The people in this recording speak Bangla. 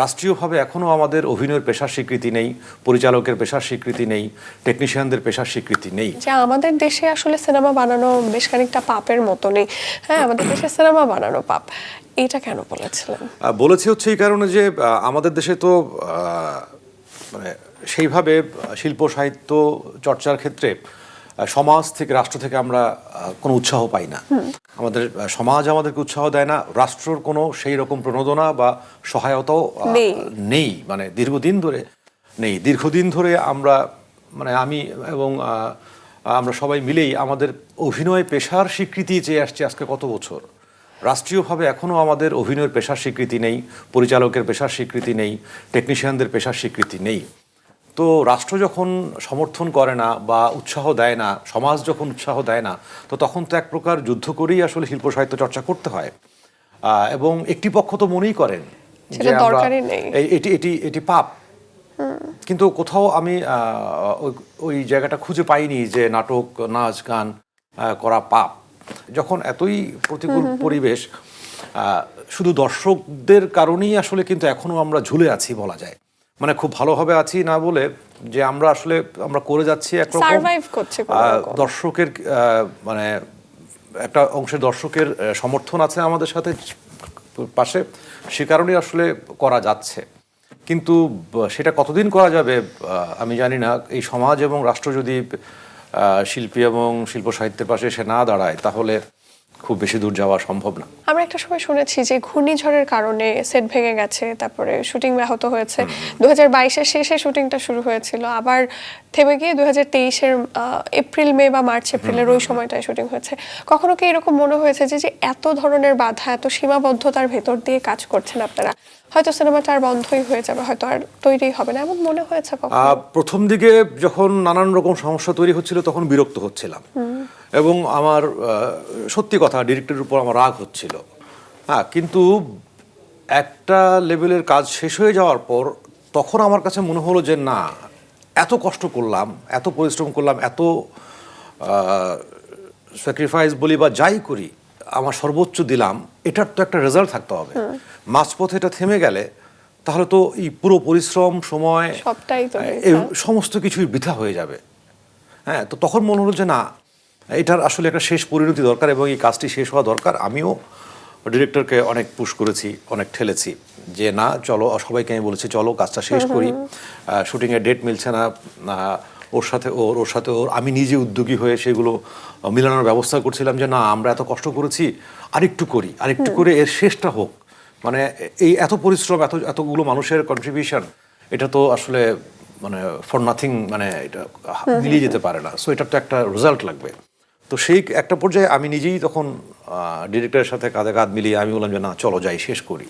রাষ্ট্রীয়ভাবে এখনও আমাদের অভিনয়ের পেশার স্বীকৃতি নেই পরিচালকের পেশার স্বীকৃতি নেই টেকনিশিয়ানদের পেশার স্বীকৃতি নেই। যে আমাদের দেশে আসলে সিনেমা বানানো বেশ খানিকটা পাপের মতনই। হ্যাঁ আমাদের দেশে সিনেমা বানানো পাপ। এটা কেন বলেছিলেন? বলেছি হচ্ছে এই কারণে যে আমাদের দেশে তো মানে সেইভাবে শিল্প সাহিত্য চর্চার ক্ষেত্রে সমাজ থেকে রাষ্ট্র থেকে আমরা কোনো উৎসাহ পাই না। আমাদের সমাজ আমাদেরকে উৎসাহ দেয় না রাষ্ট্রর কোনো সেই রকম প্রণোদনা বা সহায়তাও নেই। নেই। মানে দীর্ঘদিন ধরে নেই। দীর্ঘদিন ধরে আমরা মানে আমি এবং আমরা সবাই মিলেই আমাদের অভিনয় পেশার স্বীকৃতি চেয়ে আসছে আজকে কত বছর। রাষ্ট্রীয়ভাবে এখনও আমাদের অভিনয়ের পেশার স্বীকৃতি নেই পরিচালকের পেশার স্বীকৃতি নেই টেকনিশিয়ানদের পেশার স্বীকৃতি নেই। তো রাষ্ট্র যখন সমর্থন করে না বা উৎসাহ দেয় না সমাজ যখন উৎসাহ দেয় না তো তখন তো এক প্রকার যুদ্ধ করেই আসলে শিল্প সাহিত্য চর্চা করতে হয়। এবং একটি পক্ষ তো মনেই করেন যে আমরা- এটি এটি এটি পাপ। কিন্তু কোথাও আমি ওই- জায়গাটা খুঁজে পাইনি যে নাটক নাচ গান করা পাপ। যখন এতই প্রতিকূল পরিবেশ শুধু দর্শকদের কারণেই আসলে কিন্তু এখনও আমরা ঝুলে আছি বলা যায়। মানে খুব ভালোভাবে আছি না বলে যে আমরা আসলে আমরা করে যাচ্ছি একরকম। দর্শকের মানে একটা অংশের দর্শকের সমর্থন আছে আমাদের সাথে পাশে সে কারণেই আসলে করা যাচ্ছে কিন্তু সেটা কতদিন করা যাবে আমি জানি না এই সমাজ এবং রাষ্ট্র যদি শিল্পী এবং শিল্প সাহিত্যের পাশে সে না দাঁড়ায় তাহলে খুব বেশি দূর যাওয়া সম্ভব না। আমরা একটা সময় শুনেছি যে ঘূর্ণিঝড়ের কারণে সেট ভেঙে গেছে তারপরে শুটিং ব্যাহত হয়েছে। দু হাজার বাইশের শেষে শুটিংটা শুরু হয়েছিল আবার থেমে গিয়ে দু হাজার তেইশের এপ্রিল মে বা মার্চ এপ্রিলের ওই সময়টায় শুটিং হয়েছে। কখনো কি এরকম মনে হয়েছে যে যে এত ধরনের বাধা এত সীমাবদ্ধতার ভেতর দিয়ে কাজ করছেন আপনারা? হয়তো সিনেমাটা আর বন্ধই হয়ে যাবে হয়তো আর তৈরি হবে না এমন মনে হয়েছে প্রথম দিকে যখন নানান রকম সমস্যা তৈরি হচ্ছিল তখন বিরক্ত হচ্ছিলাম। এবং আমার সত্যি কথা ডিরেক্টরের উপর আমার রাগ হচ্ছিল। হ্যাঁ কিন্তু একটা লেভেলের কাজ শেষ হয়ে যাওয়ার পর তখন আমার কাছে মনে হলো যে না এত কষ্ট করলাম এত পরিশ্রম করলাম এত স্যাক্রিফাইস বলি বা যাই করি আমার সর্বোচ্চ দিলাম এটার তো একটা রেজাল্ট থাকতে হবে। মাঝপথে এটা থেমে গেলে তাহলে তো এই পুরো পরিশ্রম সময় সবটাই সমস্ত কিছুই বৃথা হয়ে যাবে। হ্যাঁ তো তখন মনে হলো যে না এটার আসলে একটা শেষ পরিণতি দরকার এবং এই কাজটি শেষ হওয়া দরকার। আমিও ডিরেক্টরকে অনেক পুশ করেছি অনেক ঠেলেছি যে না চলো সবাইকে আমি বলেছি চলো কাজটা শেষ করি। শুটিংয়ের ডেট মিলছে না ওর সাথে ওর ওর সাথে ওর আমি নিজে উদ্যোগী হয়ে সেগুলো মিলানোর ব্যবস্থা করছিলাম যে না আমরা এত কষ্ট করেছি আরেকটু করি আরেকটু করে এর শেষটা হোক। মানে এই এত পরিশ্রম এত এতগুলো মানুষের কন্ট্রিবিউশন এটা তো আসলে মানে ফর নাথিং মানে এটা মিলিয়ে যেতে পারে না। সো এটার তো একটা রেজাল্ট লাগবে। তো সেই একটা পর্যায়ে আমি নিজেই তখন ডিরেক্টরের সাথে কাঁধে কাঁধ মিলিয়ে আমি বললাম যে, না, চলো যাই, শেষ করি।